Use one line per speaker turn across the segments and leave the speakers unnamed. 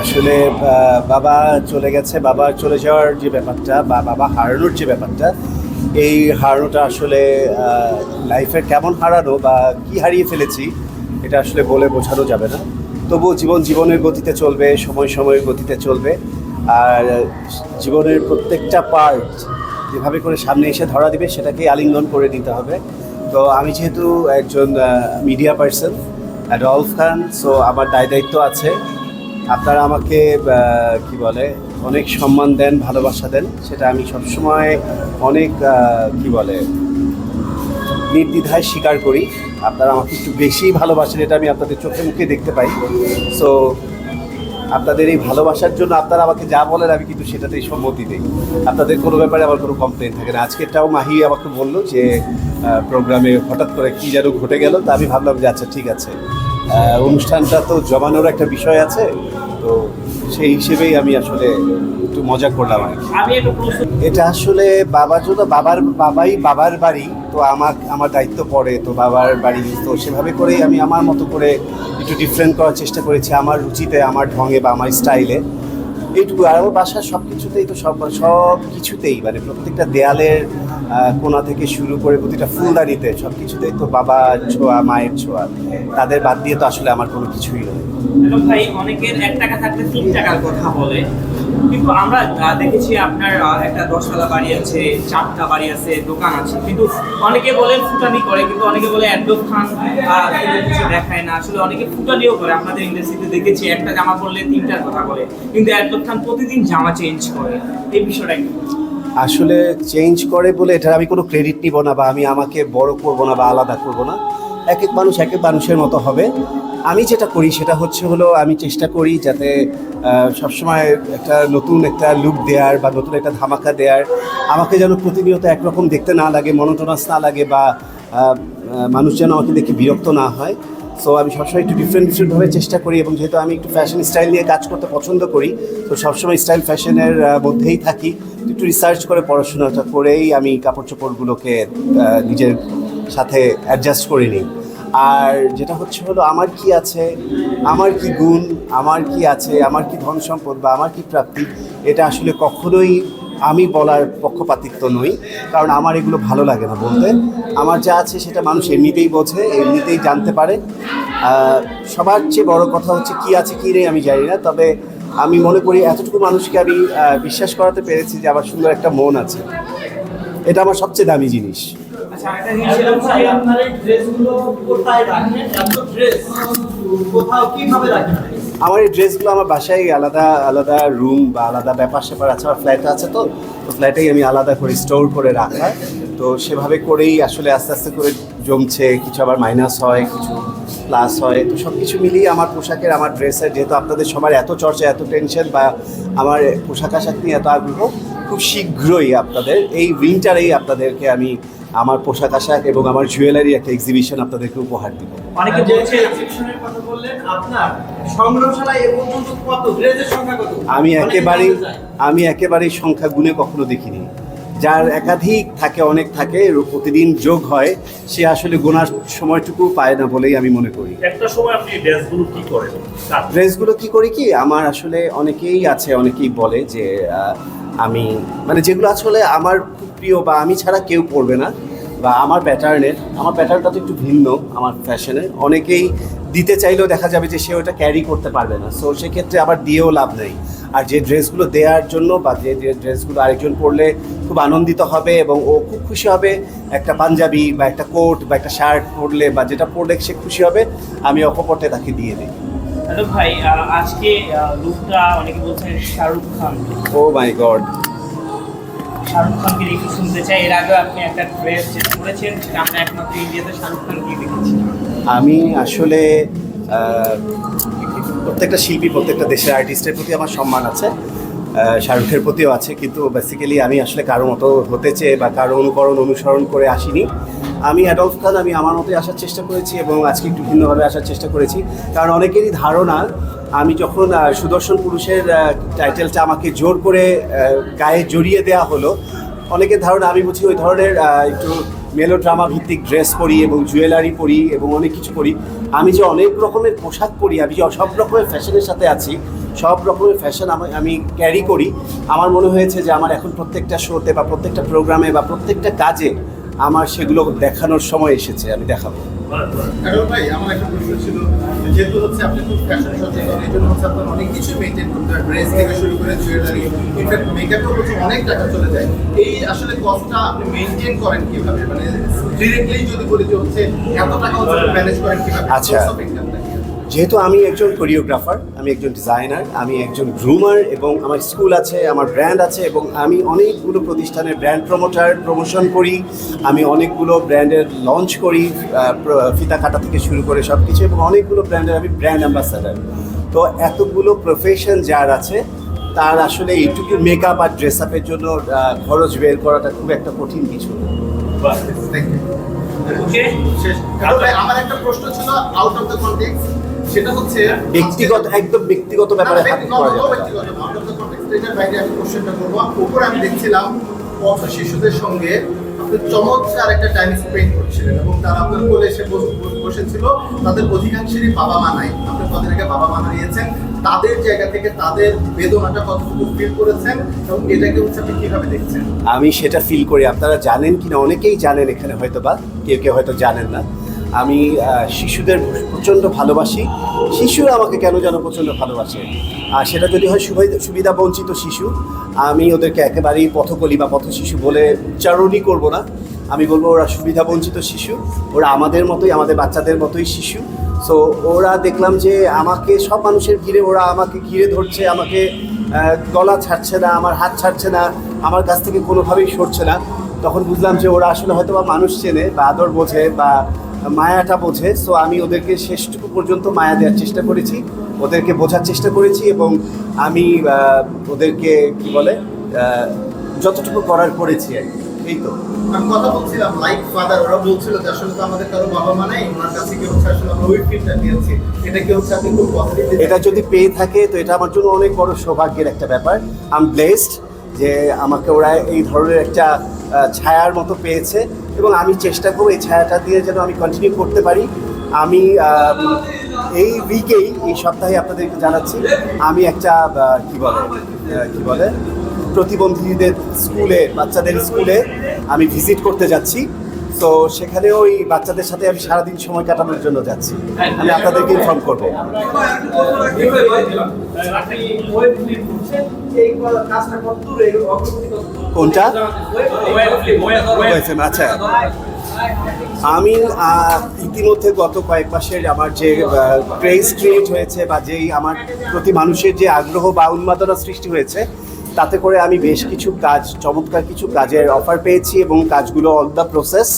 আসলে বাবা চলে গেছে, বাবা চলে যাওয়ার যে ব্যাপারটা বা বাবা হারানোর যে ব্যাপারটা, এই হারানোটা আসলে লাইফের কেমন হারানো বা কি হারিয়ে ফেলেছি, এটা আসলে বলে বোঝানো যাবে না। তবুও জীবন জীবনের গতিতে চলবে, সময় সময়ের গতিতে চলবে। আর জীবনের প্রত্যেকটা পার্ট যেভাবে করে সামনে এসে ধরা দিবে সেটাকে আলিঙ্গন করে নিতে হবে। তো আমি যেহেতু একজন media person Rolf Khan so আমার দায় দায়িত্ব আছে। আপনারা আমাকে কি বলে, অনেক সম্মান দেন, ভালোবাসা দেন, সেটা আমি সবসময় অনেক কি বলে, নির্দ্বিধায় স্বীকার করি। আপনারা আমাকে একটু বেশি ভালোবাসেন, এটা আমি আপনাদের চোখে মুখে দেখতে পাই। সো আপনাদের এই ভালোবাসার জন্য আপনারা আমাকে যা বলেন, আমি কিন্তু সেটাতেই সম্মতি দিই। আপনাদের কোনো ব্যাপারে আমার কোনো কমপ্লেন থাকে না। আজকেরটাও মাহি আমাকে বলল যে প্রোগ্রামে হঠাৎ করে কী যেন ঘটে গেল, তা আমি ভাবলাম যে আচ্ছা ঠিক আছে। অনুষ্ঠানটা তো জমানোর একটা বিষয় আছে তো সেই হিসেবেই আমি আসলে একটু মজা করলাম আর এটা আসলে বাবা জন্য বাবার বাবাই বাবার বাড়ি তো আমার আমার দায়িত্ব পড়ে তো বাবার বাড়ি তো সেভাবে করেই আমি আমার মতো করে একটু ডিফারেন্ট করার চেষ্টা করেছি আমার রুচিতে আমার ঢঙে বা আমার স্টাইলে এইটুকু আর আমার বাসার সব কিছুতেই তো সব সব কিছুতেই মানে প্রত্যেকটা দেয়ালের কোনা থেকে শুরু করে প্রতিটা ফুলদানিতে সব কিছুতেই তো বাবা ছোঁয়া, মায়ের ছোঁয়া, তাদের বাদ দিয়ে তো আসলে আমার কোনো কিছুই নয়
ভাই, অনেকের এক টাকা থাকলে তিন টাকার কথা বলে। কিন্তু আমরা দেখেছি আপনার একটা দশতলা বাড়ি আছে, চারটা বাড়ি আছে, দোকান আছে। কিন্তু অনেকে বলেন ফুটানি করে, কিন্তু অনেকে বলে অ্যাডব খান কিছু দেখায় না। আসলে অনেকে ফুটানিও করে। আপনাদের ইন্ডাস্ট্রিতে দেখেছি, একটা জামা পরলে তিনটার কথা বলে। কিন্তু অ্যাডব খান প্রতিদিন জামা চেঞ্জ করে। এই বিষয়টা
আসলে চেঞ্জ করে বলে এটা আমি কোনো ক্রেডিট নিব না বা আমি আমাকে বড় করব না বা আলাদা করব না। এক এক মানুষ এক এক মানুষের মতো হবে। আমি যেটা করি সেটা হচ্ছে হলো আমি চেষ্টা করি যাতে সবসময় একটা নতুন একটা লুক দেওয়ার বা নতুন একটা ধামাকা দেওয়ার আমাকে যেন প্রতিনিয়ত একরকম দেখতে না লাগে মনোটোনাস না লাগে বা মানুষ যেন আমাকে দেখে বিরক্ত না হয়। সো আমি সবসময় একটু ডিফারেন্ট ডিফারেন্টভাবে চেষ্টা করি এবং যেহেতু আমি একটু ফ্যাশন স্টাইল নিয়ে কাজ করতে পছন্দ করি, তো সবসময় স্টাইল ফ্যাশনের মধ্যেই থাকি। একটু রিসার্চ করে পড়াশোনাটা করেই আমি কাপড় চোপড়গুলোকে নিজের সাথে অ্যাডজাস্ট করে নিই। আর যেটা হচ্ছে হলো, আমার কি আছে, আমার কি গুণ, আমার কি আছে, আমার কি ধন সম্পদ বা আমার কি প্রাপ্তি, এটা আসলে কখনোই আমি বলার পক্ষপাতিত্ব নই, কারণ আমার এগুলো ভালো লাগে না বলতে। আমার যা আছে সেটা মানুষ এমনিতেই বোঝে, এমনিতেই জানতে পারে। সবার চেয়ে বড় কথা হচ্ছে কি আছে কি নেই আমি জানি না, তবে আমি মনে করি এতটুকু মানুষকে আমি বিশ্বাস করাতে পেরেছি যে আমার সুন্দর একটা মন আছে। এটা আমার সবচেয়ে দামি জিনিস।
আচ্ছা
এই ড্রেস
আমার এই ড্রেসগুলো আমার বাসায় আলাদা আলাদা রুম বা আলাদা ব্যাপার স্যাপার আছে, আমার ফ্ল্যাট আছে তো তো ফ্ল্যাটেই আমি আলাদা করে স্টোর করে রাখা। তো সেভাবে করেই আসলে আস্তে আস্তে করে জমছে, কিছু আবার মাইনাস হয়, কিছু প্লাস হয়। তো সব কিছু মিলিয়ে আমার পোশাকের, আমার ড্রেসের যেহেতু আপনাদের সবার এত চর্চা, এত টেনশন বা আমার পোশাক আশাক নিয়ে এত আগ্রহ, খুব শীঘ্রই আপনাদের, এই উইন্টারেই আপনাদেরকে আমি আমার পোশাক আশাক এবং আমার জুয়েলারি একটা এক্সিবিশন আপনাদেরকে উপহার দিব।
অনেকে বলছে
এক্সিবিশনের কথা বললেন আপনার সংগ্রহশালায় এ পর্যন্ত কত? ড্রেসের সংখ্যা কত?
আমি একেবারেই আমি একেবারেই সংখ্যা গুণে কখনো দেখিনি। যার একাধিক থাকে অনেক থাকে প্রতিদিন যোগ হয় সে আসলে গোনার সময়টুকু পায় না বলেই আমি মনে করি।
একটা সময় আপনি ড্রেসগুলো কি করেন?
ড্রেসগুলো কি করি কি? আমার আসলে অনেকেই আছে অনেকেই বলে যে আমি মানে যেগুলো আসলে আমার খুব প্রিয় বা আমি ছাড়া কেউ পরবে না বা আমার প্যাটার্নের আমার প্যাটার্নটা তো একটু ভিন্ন আমার ফ্যাশনের অনেকেই দিতে চাইলেও দেখা যাবে যে সে ওটা ক্যারি করতে পারবে না। সো সেক্ষেত্রে আবার দিয়েও লাভ নেই। আর যে ড্রেসগুলো দেওয়ার জন্য বা যে যে ড্রেসগুলো আরেকজন পরলে খুব আনন্দিত হবে এবং ও খুব খুশি হবে, একটা পাঞ্জাবি বা একটা কোট বা একটা শার্ট পরলে বা যেটা পরলে সে খুশি হবে, আমি অকপটে তাকে দিয়ে দিই।
হ্যালো ভাই আজকে লুকটা অনেকে বলছেন শাহরুখ খান।
Oh my god.
শাহরুখ খানকে একটু শুনতে চাই। এর আগে আপনি একটা ড্রেস যেটা করেছেন সেটা আমরা একমাত্র ইন্ডিয়াতে শাহরুখ খানকে দেখেছি।
আমি আসলে প্রত্যেকটা শিল্পী প্রত্যেকটা দেশের আর্টিস্টের প্রতি আমার সম্মান আছে শাহরুখের প্রতিও আছে কিন্তু বেসিক্যালি আমি আসলে কারও মতো হতে চেয়ে বা কারও অনুকরণ অনুসরণ করে আসিনি। আমি অ্যাডলফ খান আমি আমার মতোই আসার চেষ্টা করেছি এবং আজকে একটু ভিন্নভাবে আসার চেষ্টা করেছি। কারণ অনেকেরই ধারণা, আমি যখন সুদর্শন পুরুষের টাইটেলটা আমাকে জোর করে গায়ে জড়িয়ে দেওয়া হলো, অনেকের ধারণা, আমি বুঝি ওই ধরনের একটু মেলো ড্রামা ভিত্তিক ড্রেস পরি এবং জুয়েলারি পরি এবং অনেক কিছু পরি। আমি যে অনেক রকমের পোশাক পরি, আমি যে সব রকমের ফ্যাশনের সাথে আছি, সব রকমের ফ্যাশন আমি ক্যারি করি, আমার মনে হয়েছে যে আমার এখন প্রত্যেকটা শোতে বা প্রত্যেকটা প্রোগ্রামে বা প্রত্যেকটা কাজে আমার সেগুলো দেখানোর সময় এসেছে আমি দেখাবো।
ভাই আমার একটা প্রশ্ন ছিল যেহেতু হচ্ছে আপনি খুব ফ্যাশন সচেতন এই জন্য হচ্ছে আপনার অনেক কিছু মেনটেন করতে হয় ড্রেস থেকে শুরু করে জুয়েলারি ইনফ্যাক্ট মেকআপেও হচ্ছে অনেক টাকা চলে যায়। এই আসলে কস্টটা আপনি মেনটেন করেন কীভাবে? মানে ডিরেক্টলি যদি বলি যে হচ্ছে এত টাকা হচ্ছে ম্যানেজ করেন কীভাবে?
আচ্ছা। যেহেতু আমি একজন কোরিওগ্রাফার আমি একজন ডিজাইনার আমি একজন গ্রুমার এবং আমার স্কুল আছে আমার ব্র্যান্ড আছে এবং আমি অনেকগুলো প্রতিষ্ঠানের ব্র্যান্ড প্রমোটার প্রমোশন করি আমি অনেকগুলো ব্র্যান্ডের লঞ্চ করি ফিতা কাটা থেকে শুরু করে সব কিছু এবং অনেকগুলো ব্র্যান্ডের আমি ব্র্যান্ড অ্যাম্বাসাডার তো এতগুলো প্রফেশন যার আছে তার আসলে এইটুকু মেকআপ আর ড্রেস আপের জন্য খরচ বের করাটা খুব একটা কঠিন কিছু
আমার একটা প্রশ্ন ছিল আউট অফ দ্য কনটেক্সট সেটা হচ্ছে
ব্যক্তিগত একদম ব্যক্তিগত ব্যাপারে হাত করা যাবে।
উপরে আমি দেখছিলাম পথ শিশুদের সঙ্গে আপনি চমৎকার একটা টাইম স্পেন্ড করছিলেন এবং তারা আপনার কোলে এসে বস- বস- বসেছিল। তাদের অধিকাংশেরই বাবা মা নাই। আপনি তাদের আগে বাবা মা হারিয়েছেন। তাদের জায়গা থেকে তাদের বেদনাটা কতটুকু ফিল করেছেন এবং এটাকে হচ্ছে আপনি কীভাবে দেখছেন?
আমি সেটা ফিল করি। আপনারা জানেন কিনা? অনেকেই জানেন এখানে হয়তো বা কেউ কেউ হয়তো জানেন না। আমি শিশুদের প্রচণ্ড ভালোবাসি। শিশুরা আমাকে কেন যেন প্রচণ্ড ভালোবাসে? আর সেটা যদি হয় সুবিধা বঞ্চিত শিশু, আমি ওদেরকে একেবারেই পথকলি বা পথ শিশু বলে উচ্চারণই করব না। আমি বলব ওরা সুবিধা বঞ্চিত শিশু, ওরা আমাদের মতোই, আমাদের বাচ্চাদের মতোই শিশু। সো ওরা দেখলাম যে আমাকে, সব মানুষের ঘিরে ওরা আমাকে ঘিরে ধরছে, আমাকে গলা ছাড়ছে না, আমার হাত ছাড়ছে না, আমার কাছ থেকে কোনোভাবেই সরছে না। তখন বুঝলাম যে ওরা আসলে হয়তো বা মানুষ চেনে বা আদর বোঝে বা মায়াটা বোঝে সো আমি ওদেরকে শেষটুকু পর্যন্ত মায়া দেওয়ার চেষ্টা করেছি ওদেরকে বোঝার চেষ্টা করেছি এবং আমি ওদেরকে কি বলে যতটুকু করার করেছি আর কি। এই তো।
আমি কথা বলছিলাম লাইক ফাদার ওরা বলছিল যে আসলে তো আমাদের কারও বাবা মা নেই ওনার কাছে কি হচ্ছে আসলে আমরা ওই ফিলটা এটা কি হচ্ছে? আপনি খুব পজিটিভ
এটা যদি পেয়ে থাকে তো এটা আমার জন্য অনেক বড় সৌভাগ্যের একটা ব্যাপার। আম ব্লেসড যে আমাকে ওরা এই ধরনের একটা ছায়ার মতো পেয়েছে এবং আমি চেষ্টা করব এই ছায়াটা দিয়ে যেন আমি কন্টিনিউ করতে পারি। আমি এই উইকেই এই সপ্তাহে আপনাদেরকে জানাচ্ছি, আমি একটা কি বলে কি বলে, প্রতিবন্ধীদের স্কুলে, বাচ্চাদের স্কুলে আমি ভিজিট করতে যাচ্ছি। তো সেখানে ওই বাচ্চাদের সাথে আমি সারাদিন সময় কাটানোর জন্য যাচ্ছি। আমি আপনাদেরকে ইনফর্ম করব। কোনটা? আচ্ছা। আমি ইতিমধ্যে গত কয়েক মাসের আমার যে ক্রেজ ক্রিয়েট হয়েছে বা যেই আমার প্রতি মানুষের যে আগ্রহ বা উন্মাদনা সৃষ্টি হয়েছে তাতে করে আমি বেশ কিছু কাজ চমৎকার কিছু কাজের অফার পেয়েছি এবং কাজগুলো অল দ্য প্রসেস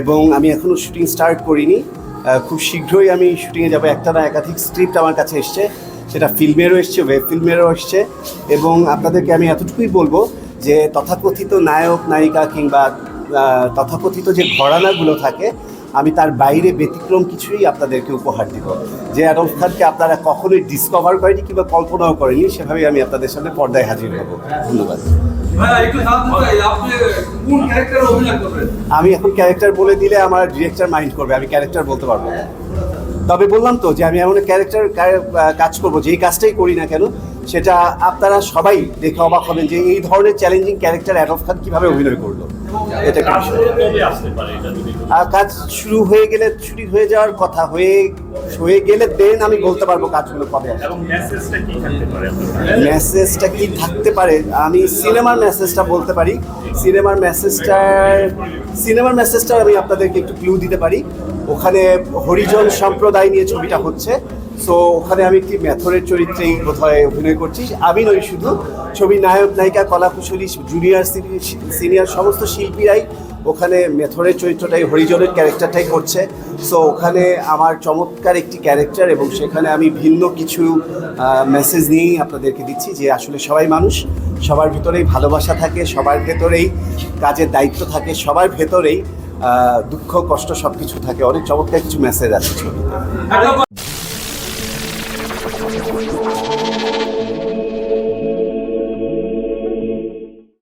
এবং আমি এখনও শুটিং স্টার্ট করিনি। খুব শীঘ্রই আমি শুটিংয়ে যাব। একটা না একাধিক স্ক্রিপ্ট আমার কাছে এসছে। সেটা ফিল্মেরও এসছে ওয়েব ফিল্মেরও এসছে এবং আপনাদেরকে আমি এতটুকুই বলব যে তথাকথিত নায়ক নায়িকা কিংবা তথাকথিত যে ঘরানাগুলো থাকে আমি তার বাইরে ব্যতিক্রম কিছুই আপনাদেরকে উপহার দিব। যে অ্যাডলফ খানকে আপনারা কখনোই ডিসকভার করেনি কিংবা কল্পনাও করেনি সেভাবেই আমি আপনাদের সামনে পর্দায় হাজির হব। ধন্যবাদ। আমি এখন ক্যারেক্টার বলে দিলে আমার ডিরেক্টর মাইন্ড করবে আমি ক্যারেক্টার বলতে পারব না। তবে বললাম তো যে আমি এমন ক্যারেক্টার কাজ করব যেই কাজটাই করি না কেন সেটা আপনারা সবাই দেখে অবাক হবেন যে এই ধরনের চ্যালেঞ্জিং ক্যারেক্টার অ্যাডলফ খান কীভাবে অভিনয় করল। এটা কাজ শুরু হয়ে গেলে শুরু হয়ে যাওয়ার কথা হয়ে হয়ে গেলে দেন আমি বলতে পারব কাজগুলো কবে আসবে।
এবং মেসেজটা কি থাকতে পারে
মেসেজটা কি থাকতে পারে? আমি সিনেমার মেসেজটা বলতে পারি। সিনেমার মেসেজটার সিনেমার মেসেজটা আমি আপনাদেরকে একটু ক্লু দিতে পারি। ওখানে হরিজন সম্প্রদায় নিয়ে ছবিটা হচ্ছে। সো ওখানে আমি একটি মেথরের চরিত্রেই বোধহয় অভিনয় করছি। আমি নই শুধু ছবি নায়ক, নায়িকা কলাকুশলী জুনিয়র সিনিয়র সমস্ত শিল্পীরাই ওখানে মেথরের চরিত্রটাই হরিজনের ক্যারেক্টারটাই করছে। সো ওখানে আমার চমৎকার একটি ক্যারেক্টার এবং সেখানে আমি ভিন্ন কিছু মেসেজ নিয়েই আপনাদেরকে দিচ্ছি যে আসলে সবাই মানুষ, সবার ভেতরেই ভালোবাসা থাকে, সবার ভেতরেই কাজের দায়িত্ব থাকে, সবার ভেতরেই দুঃখ কষ্ট সব কিছু থাকে। অনেক চমৎকার কিছু মেসেজ আছে ছবিতে।